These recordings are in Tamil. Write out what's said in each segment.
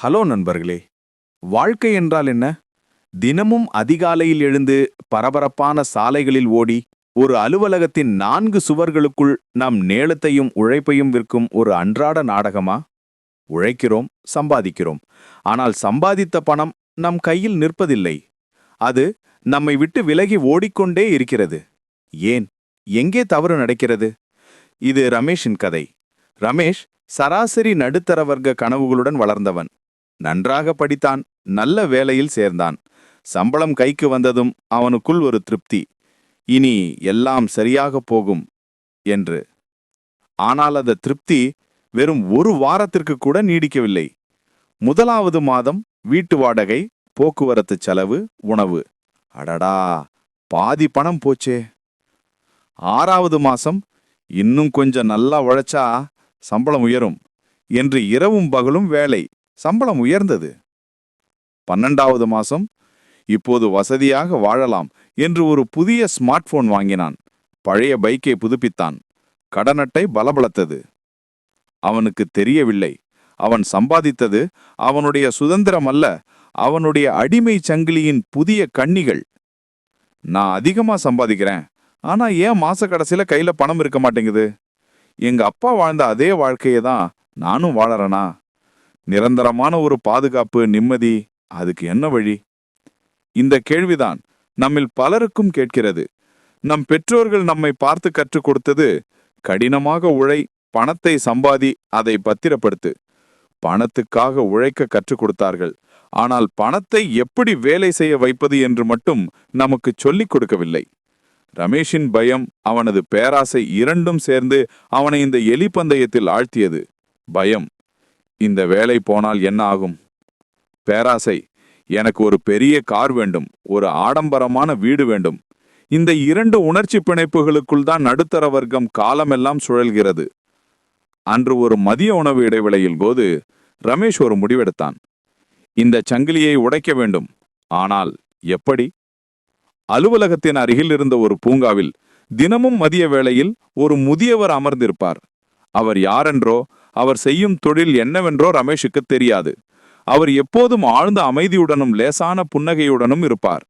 ஹலோ நண்பர்களே வாழ்க்கை என்றால் என்ன? தினமும் அதிகாலையில் எழுந்து பரபரப்பான சாலைகளில் ஓடி ஒரு அலுவலகத்தின் நான்கு சுவர்களுக்குள் நம் நேளத்தையும் உழைப்பையும் விற்கும் ஒரு அன்றாட நாடகமா? உழைக்கிறோம் சம்பாதிக்கிறோம். ஆனால் சம்பாதித்த பணம் நம் கையில் நிற்பதில்லை. அது நம்மை விட்டு விலகி ஓடிக்கொண்டே இருக்கிறது. ஏன்? எங்கே தவறு நடக்கிறது? இது ரமேஷின் கதை. ரமேஷ் சராசரி நடுத்தர வர்க்க கனவுகளுடன் வளர்ந்தவன். நன்றாக படித்தான் நல்ல வேலையில் சேர்ந்தான். சம்பளம் கைக்கு வந்ததும் அவனுக்குள் ஒரு திருப்தி. இனி எல்லாம் சரியாக போகும் என்று. ஆனால் அந்த திருப்தி வெறும் ஒரு வாரத்திற்கு கூட நீடிக்கவில்லை. முதலாவது மாதம் வீட்டு வாடகை போக்குவரத்து செலவு உணவு. அடடா பாதி பணம் போச்சே. ஆறாவது மாசம் இன்னும் கொஞ்சம் நல்லா உழைச்சா சம்பளம் உயரும். என்று இரவும் பகலும் வேலை. சம்பளம் உயர்ந்தது. பன்னெண்டாவது மாசம் இப்போது வசதியாக வாழலாம் என்று ஒரு புதிய ஸ்மார்ட் போன் வாங்கினான். பழைய பைக்கை புதுப்பித்தான். கடனட்டை பலபலத்தது. அவனுக்கு தெரியவில்லை. அவன் சம்பாதித்தது அவனுடைய சுதந்திரம் அல்ல அவனுடைய அடிமை சங்கிலியின் புதிய கண்ணிகள். நான் அதிகமா சம்பாதிக்கிறேன் ஆனா ஏன் மாச கடைசியில கையில பணம் இருக்க மாட்டேங்குது? எங்க அப்பா வாழ்ந்த அதே வாழ்க்கையை தான் நானும் வாழறேனா? நிரந்தரமான ஒரு பாதுகாப்பு நிம்மதி அதுக்கு என்ன வழி? இந்த கேள்விதான் நம்மில் பலருக்கும் கேட்கிறது. நம் பெற்றோர்கள் நம்மை பார்த்து கற்றுக் கொடுத்தது கடினமாக உழை பணத்தை சம்பாதி அதை பத்திரப்படுத்து. பணத்துக்காக உழைக்க கற்றுக் கொடுத்தார்கள். ஆனால் பணத்தை எப்படி வேலை செய்ய வைப்பது என்று மட்டும் நமக்கு சொல்லிக் கொடுக்கவில்லை. ரமேஷின் பயம் அவனது பேராசை இரண்டும் சேர்ந்து அவனை இந்த எலி பந்தயத்தில் ஆழ்த்தியது. பயம் இந்த வேலை போனால் என்ன ஆகும்? பேராசை எனக்கு ஒரு பெரிய கார் வேண்டும் ஒரு ஆடம்பரமான வீடு வேண்டும். இந்த இரண்டு உணர்ச்சி பிணைப்புகளுக்குள் தான் நடுத்தர வர்க்கம் காலமெல்லாம் சுழல்கிறது. அன்று ஒரு மதிய உணவு இடைவேளையில் போது ரமேஷ் ஒரு முடிவெடுத்தான். இந்த சங்கிலியை உடைக்க வேண்டும். ஆனால் எப்படி? அலுவலகத்தின் அருகில் இருந்த ஒரு பூங்காவில் தினமும் மதிய வேளையில் ஒரு முதியவர் அமர்ந்திருப்பார். அவர் யாரென்றோ அவர் செய்யும் தொழில் என்னவென்றோ ரமேஷுக்கு தெரியாது. அவர் எப்போதும் ஆழ்ந்த அமைதியுடனும் லேசான புன்னகையுடனும் இருப்பார்.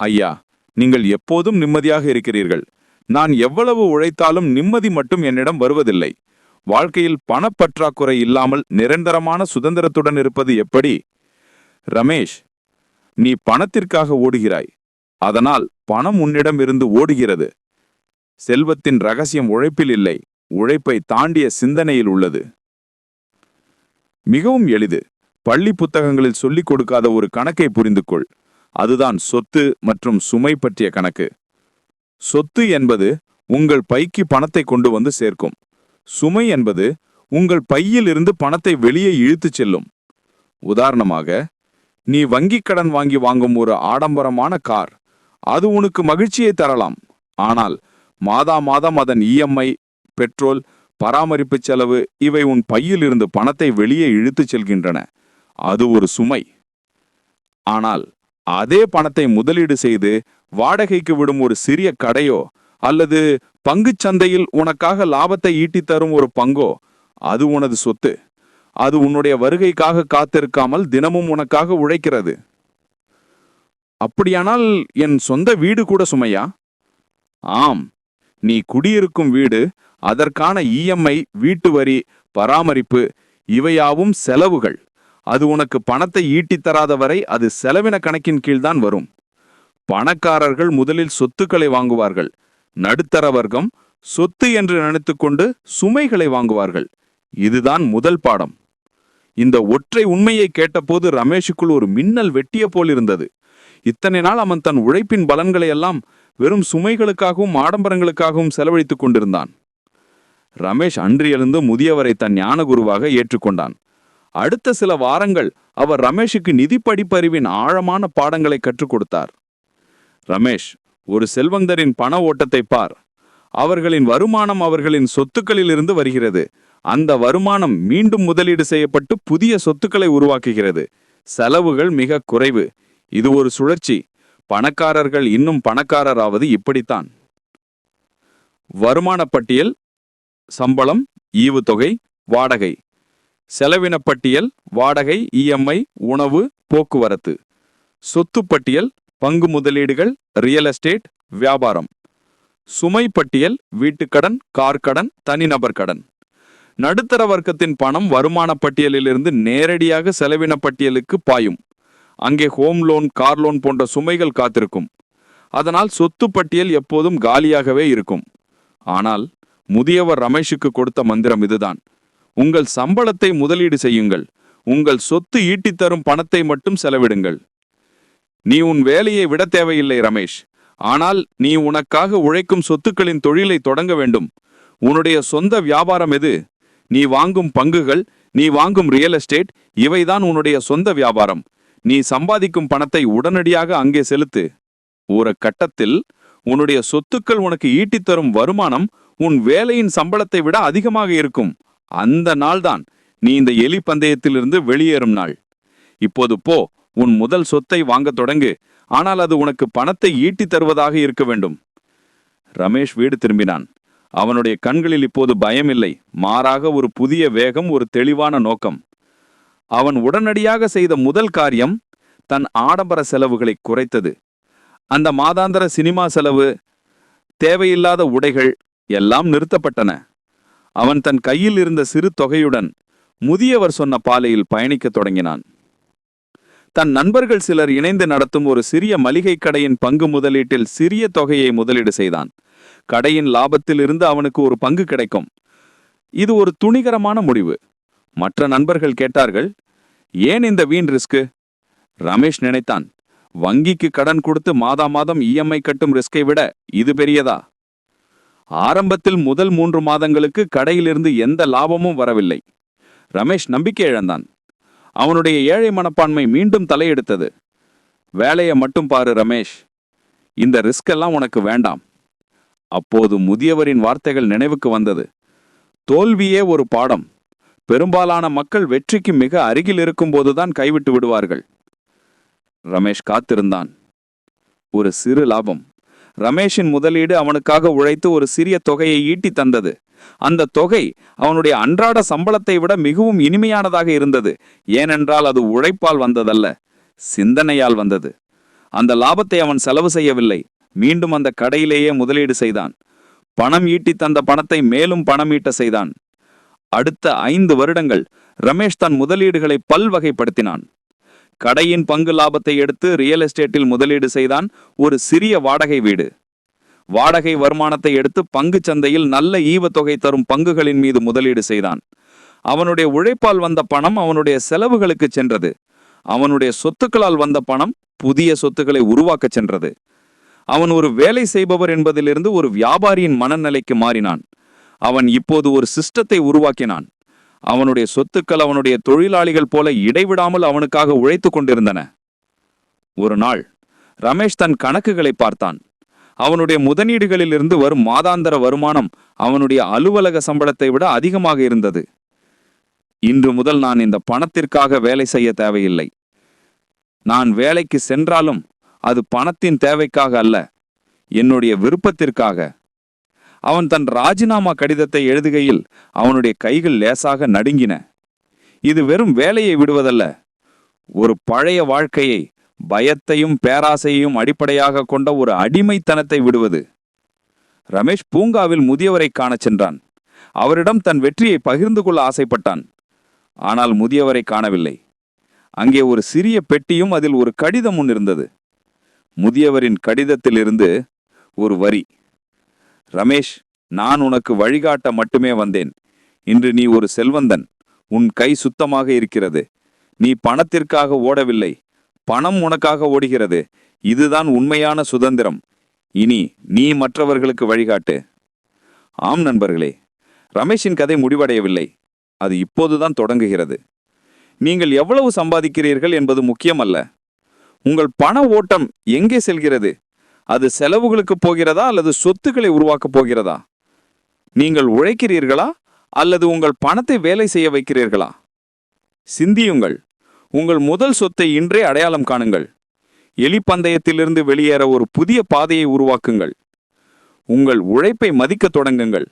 ஐயா நீங்கள் எப்போதும் நிம்மதியாக இருக்கிறீர்கள். நான் எவ்வளவு உழைத்தாலும் நிம்மதி மட்டும் என்னிடம் வருவதில்லை. வாழ்க்கையில் பணப்பற்றாக்குறை இல்லாமல் நிரந்தரமான சுதந்திரத்துடன் இருப்பது எப்படி? ரமேஷ் நீ பணத்திற்காக ஓடுகிறாய். அதனால் பணம் உன்னிடம் இருந்து ஓடுகிறது. செல்வத்தின் ரகசியம் உழைப்பில் இல்லை. உழைப்பை தாண்டிய சிந்தனையில் உள்ளது. மிகவும் எளிது. பள்ளி புத்தகங்களில் சொல்லிக் கொடுக்காத ஒரு கணக்கை புரிந்து கொள் அதுதான் சொத்து மற்றும் சுமை பற்றிய கணக்கு. சொத்து என்பது உங்கள் பைக்கு பணத்தை கொண்டு வந்து சேர்க்கும். சுமை என்பது உங்கள் பையில் இருந்து பணத்தை வெளியே இழுத்துச் செல்லும். உதாரணமாக நீ வங்கிக் கடன் வாங்கி வாங்கும் ஒரு ஆடம்பரமான கார். அது உனக்கு மகிழ்ச்சியை தரலாம். ஆனால் மாதா மாதம் அதன் இஎம்ஐ பெட்ரோல் பராமரிப்பு செலவு இவை உன் பையில் இருந்து பணத்தை வெளியே இழுத்துச் செல்கின்றன. அது ஒரு சுமை. ஆனால் அதே பணத்தை முதலீடு செய்து வாடகைக்கு விடும் ஒரு சிறிய கடையோ அல்லது பங்குச் சந்தையில் உனக்காக லாபத்தை ஈட்டித் தரும் ஒரு பங்கோ அது உனது சொத்து. அது உன்னுடைய வருகைக்காக காத்திருக்காமல் தினமும் உனக்காக உழைக்கிறது. அப்படியானால் என் சொந்த வீடு கூட சுமையா? ஆம் நீ குடியிருக்கும் வீடு அதற்கான இஎம்ஐ வீட்டு வரி பராமரிப்பு இவையாவும் செலவுகள். அது உனக்கு பணத்தை ஈட்டித் தராத வரை அது செலவின கணக்கின் கீழ்தான் வரும். பணக்காரர்கள் முதலில் சொத்துக்களை வாங்குவார்கள். நடுத்தர வர்க்கம் சொத்து என்று நினைத்துக்கொண்டு சுமைகளை வாங்குவார்கள். இதுதான் முதல் பாடம். இந்த ஒற்றை உண்மையை கேட்டபோது ரமேஷுக்குள் ஒரு மின்னல் வெட்டிய போல் இருந்தது. இத்தனை நாள் அவன் தன் உழைப்பின் பலன்களை எல்லாம் வெறும் சுமைகளுக்காகவும் ஆடம்பரங்களுக்காகவும் செலவழித்துக் கொண்டிருந்தான். ரமேஷ் அன்று முதியவரை தன் ஞானகுருவாக ஏற்றுக்கொண்டான். அடுத்த சில வாரங்கள் அவர் ரமேஷுக்கு நிதி படிப்பறிவின் ஆழமான பாடங்களை கற்றுக் கொடுத்தார். ரமேஷ் ஒரு செல்வந்தரின் பண ஓட்டத்தை பார். அவர்களின் வருமானம் அவர்களின் சொத்துக்களிலிருந்து வருகிறது. அந்த வருமானம் மீண்டும் முதலீடு செய்யப்பட்டு புதிய சொத்துக்களை உருவாக்குகிறது. செலவுகள் மிக குறைவு. இது ஒரு சுழற்சி. பணக்காரர்கள் இன்னும் பணக்காரராவது இப்படித்தான். வருமான பட்டியல் சம்பளம் ஈவுத்தொகை வாடகை. செலவின பட்டியல் வாடகை இஎம்ஐ உணவு போக்குவரத்து. சொத்து பட்டியல் பங்கு முதலீடுகள் ரியல் எஸ்டேட் வியாபாரம். சுமை பட்டியல் வீட்டுக்கடன் கார் கடன் தனிநபர் கடன். நடுத்தர வர்க்கத்தின் பணம் வருமான பட்டியலிலிருந்து நேரடியாக செலவின பட்டியலுக்கு பாயும். அங்கே ஹோம் லோன் கார் லோன் போன்ற சுமைகள் காத்திருக்கும். அதனால் சொத்து பட்டியல் எப்போதும் காலியாகவே இருக்கும். ஆனால் முதியவர் ரமேஷுக்கு கொடுத்த மந்திரம் இதுதான். உங்கள் சம்பளத்தை முதலீடு செய்யுங்கள். உங்கள் சொத்து ஈட்டித் தரும் பணத்தை மட்டும் செலவிடுங்கள். நீ உன் வேலையை விட தேவையில்லை ரமேஷ். ஆனால் நீ உனக்காக உழைக்கும் சொத்துக்களின் தொழிலை தொடங்க வேண்டும். உன்னுடைய சொந்த வியாபாரம் எது? நீ வாங்கும் பங்குகள் நீ வாங்கும் ரியல் எஸ்டேட் இவைதான் உன்னுடைய சொந்த வியாபாரம். நீ சம்பாதிக்கும் பணத்தை உடனடியாக அங்கே செலுத்து. ஒரு கட்டத்தில் உன்னுடைய சொத்துக்கள் உனக்கு ஈட்டித் தரும் வருமானம் உன் வேலையின் சம்பளத்தை விட அதிகமாக இருக்கும். அந்த நாள்தான் நீ இந்த எலி பந்தயத்திலிருந்து வெளியேறும் நாள். இப்போது போ உன் முதல் சொத்தை வாங்கத் தொடங்கு. ஆனால் அது உனக்கு பணத்தை ஈட்டித் தருவதாக இருக்க வேண்டும். ரமேஷ் வீடு திரும்பினான். அவனுடைய கண்களில் இப்போது பயமில்லை. மாறாக ஒரு புதிய வேகம் ஒரு தெளிவான நோக்கம். அவன் உடனடியாக செய்த முதல் காரியம் தன் ஆடம்பர செலவுகளை குறைத்தது. அந்த மாதாந்திர சினிமா செலவு தேவையில்லாத உடைகள் எல்லாம் நிறுத்தப்பட்டன. அவன் தன் கையில் இருந்த சிறு தொகையுடன் முதியவர் சொன்ன பாலையில் பயணிக்கத் தொடங்கினான். தன் நண்பர்கள் சிலர் இணைந்து நடத்தும் ஒரு சிறிய மளிகை கடையின் பங்கு முதலீட்டில் சிறிய தொகையை முதலீடு செய்தான். கடையின் லாபத்தில் இருந்து அவனுக்கு ஒரு பங்கு கிடைக்கும். இது ஒரு துணிகரமான முடிவு. மற்ற நண்பர்கள் கேட்டார்கள் ஏன் இந்த வீண் ரிஸ்க்கு? ரமேஷ் நினைத்தான் வங்கிக்கு கடன் கொடுத்து மாதா மாதம் இஎம்ஐ கட்டும் ரிஸ்கை விட இது பெரியதா? ஆரம்பத்தில் முதல் மூன்று மாதங்களுக்கு கடையிலிருந்து எந்த லாபமும் வரவில்லை. ரமேஷ் நம்பிக்கை இழந்தான். அவனுடைய ஏழை மனப்பான்மை மீண்டும் தலையெடுத்தது. வேலையை மட்டும் பாரு ரமேஷ். இந்த ரிஸ்க் எல்லாம் உனக்கு வேண்டாம். அப்போது முதியவரின் வார்த்தைகள் நினைவுக்கு வந்தது. தோல்வியே ஒரு பாடம். பெரும்பாலான மக்கள் வெற்றிக்கு மிக அருகில் இருக்கும்போதுதான் கைவிட்டு விடுவார்கள். ரமேஷ் காத்திருந்தான். ஒரு சிறு லாபம். ரமேஷின் முதலீடு அவனுக்காக உழைத்து ஒரு சிறிய தொகையை ஈட்டி தந்தது. அந்த தொகை அவனுடைய அன்றாட சம்பளத்தை விட மிகவும் இனிமையானதாக இருந்தது. ஏனென்றால் அது உழைப்பால் வந்ததல்ல சிந்தனையால் வந்தது. அந்த லாபத்தை அவன் செலவு செய்யவில்லை. மீண்டும் அந்த கடையிலேயே முதலீடு செய்தான். பணம் ஈட்டி தந்த பணத்தை மேலும் பணம் ஈட்ட செய்தான். அடுத்த ஐந்து வருடங்கள் ரமேஷ் தன் முதலீடுகளை பல்வகைப்படுத்தினான். கடையின் பங்கு லாபத்தை எடுத்து ரியல் எஸ்டேட்டில் முதலீடு செய்தான் ஒரு சிறிய வாடகை வீடு. வாடகை வருமானத்தை எடுத்து பங்கு சந்தையில் நல்ல ஈவத்தொகை தரும் பங்குகளின் மீது முதலீடு செய்தான். அவனுடைய உழைப்பால் வந்த பணம் அவனுடைய செலவுகளுக்கு சென்றது. அவனுடைய சொத்துக்களால் வந்த பணம் புதிய சொத்துக்களை உருவாக்கச் சென்றது. அவன் ஒரு வேலை செய்பவர் என்பதிலிருந்து ஒரு வியாபாரியின் மனநிலைக்கு மாறினான். அவன் இப்போது ஒரு சிஸ்டத்தை உருவாக்கினான். அவனுடைய சொத்துக்கள் அவனுடைய தொழிலாளிகள் போல இடைவிடாமல் அவனுக்காக உழைத்து கொண்டிருந்தன. ஒரு நாள் ரமேஷ் தன் கணக்குகளை பார்த்தான். அவனுடைய முதலீடுகளிலிருந்து வரும் மாதாந்தர வருமானம் அவனுடைய அலுவலக சம்பளத்தை விட அதிகமாக இருந்தது. இன்று முதல் நான் இந்த பணத்திற்காக வேலை செய்ய தேவையில்லை. நான் வேலைக்கு சென்றாலும் அது பணத்தின் தேவைக்காக அல்ல என்னுடைய விருப்பத்திற்காக. அவன் தன் ராஜினாமா கடிதத்தை எழுதுகையில் அவனுடைய கைகள் லேசாக நடுங்கின. இது வெறும் வேலையை விடுவதல்ல. ஒரு பழைய வாழ்க்கையை பயத்தையும் பேராசையையும் அடிப்படையாக கொண்ட ஒரு அடிமைத்தனத்தை விடுவது. ரமேஷ் பூங்காவில் முதியவரை காணச் சென்றான். அவரிடம் தன் வெற்றியை பகிர்ந்து கொள்ள ஆசைப்பட்டான். ஆனால் முதியவரை காணவில்லை. அங்கே ஒரு சிறிய பெட்டியும் அதில் ஒரு கடிதம் ஒன்று இருந்தது. முதியவரின் கடிதத்திலிருந்து ஒரு வரி. ரமேஷ் நான் உனக்கு வழிகாட்ட மட்டுமே வந்தேன். இன்று நீ ஒரு செல்வந்தன். உன் கை சுத்தமாக இருக்கிறது. நீ பணத்திற்காக ஓடவில்லை. பணம் உனக்காக ஓடுகிறது. இதுதான் உண்மையான சுதந்திரம். இனி நீ மற்றவர்களுக்கு வழிகாட்டு. ஆம் நண்பர்களே ரமேஷின் கதை முடிவடையவில்லை. அது இப்போதுதான் தொடங்குகிறது. நீங்கள் எவ்வளவு சம்பாதிக்கிறீர்கள் என்பது முக்கியமல்ல. உங்கள் பண ஓட்டம் எங்கே செல்கிறது? அது செலவுகளுக்கு போகிறதா அல்லது சொத்துக்களை உருவாக்கப் போகிறதா? நீங்கள் உழைக்கிறீர்களா அல்லது உங்கள் பணத்தை வேலை செய்ய வைக்கிறீர்களா? சிந்தியுங்கள். உங்கள் முதல் சொத்தை இன்றே அடையாளம் காணுங்கள். எலிப்பந்தயத்திலிருந்து வெளியேற ஒரு புதிய பாதையை உருவாக்குங்கள். உங்கள் உழைப்பை மதிக்கத் தொடங்குங்கள்.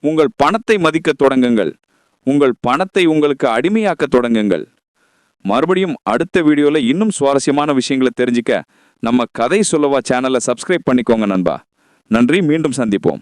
உங்கள் பணத்தை மதிக்கத் தொடங்குங்கள். உங்கள் பணத்தை உங்களுக்கு அடிமையாக்க தொடங்குங்கள். மறுபடியும் அடுத்த வீடியோவில் இன்னும் சுவாரஸ்யமான விஷயங்களை தெரிஞ்சுக்க நம்ம கதை சொல்லவா சேனலை சப்ஸ்கிரைப் பண்ணிக்கோங்க நண்பா. நன்றி மீண்டும் சந்திப்போம்.